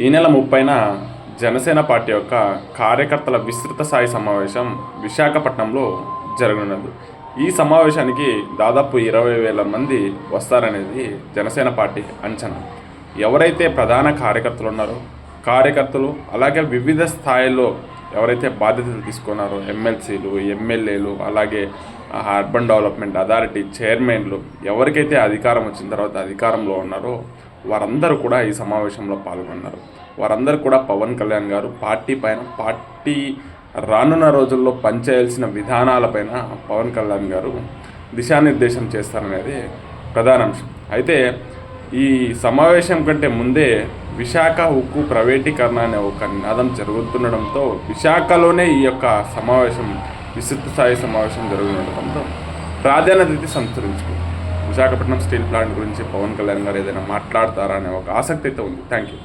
ఈ నెల ముప్పైన జనసేన పార్టీ యొక్క కార్యకర్తల విస్తృత స్థాయి సమావేశం విశాఖపట్నంలో జరగనున్నది. ఈ సమావేశానికి దాదాపు ఇరవై వేల మంది వస్తారనేది జనసేన పార్టీ అంచనా. ఎవరైతే ప్రధాన కార్యకర్తలు ఉన్నారో కార్యకర్తలు అలాగే వివిధ స్థాయిల్లో ఎవరైతే బాధ్యతలు తీసుకున్నారో ఎమ్మెల్సీలు ఎమ్మెల్యేలు అలాగే అర్బన్ డెవలప్మెంట్ అథారిటీ చైర్మన్లు ఎవరికైతే అధికారం వచ్చిన తర్వాత అధికారంలో ఉన్నారో వారందరూ కూడా ఈ సమావేశంలో పాల్గొన్నారు. వారందరూ కూడా పవన్ కళ్యాణ్ గారు పార్టీ పైన పార్టీ రానున్న రోజుల్లో పనిచేయాల్సిన విధానాలపైన పవన్ కళ్యాణ్ గారు దిశానిర్దేశం చేస్తారనేది ప్రధాన అంశం. అయితే ఈ సమావేశం కంటే ముందే విశాఖ ఉక్కు ప్రైవేటీకరణ అనే ఒక నినాదం జరుగుతుండడంతో విశాఖలోనే ఈ యొక్క సమావేశం విస్తృత స్థాయి సమావేశం జరుగుతుండటంతో ప్రాధాన్యత సంతరించుకుంది. విశాఖపట్నం స్టీల్ ప్లాంట్ గురించి పవన్ కళ్యాణ్ గారు ఏదైనా మాట్లాడతారా అనే ఒక ఆసక్తి అయితే ఉంది. Thank you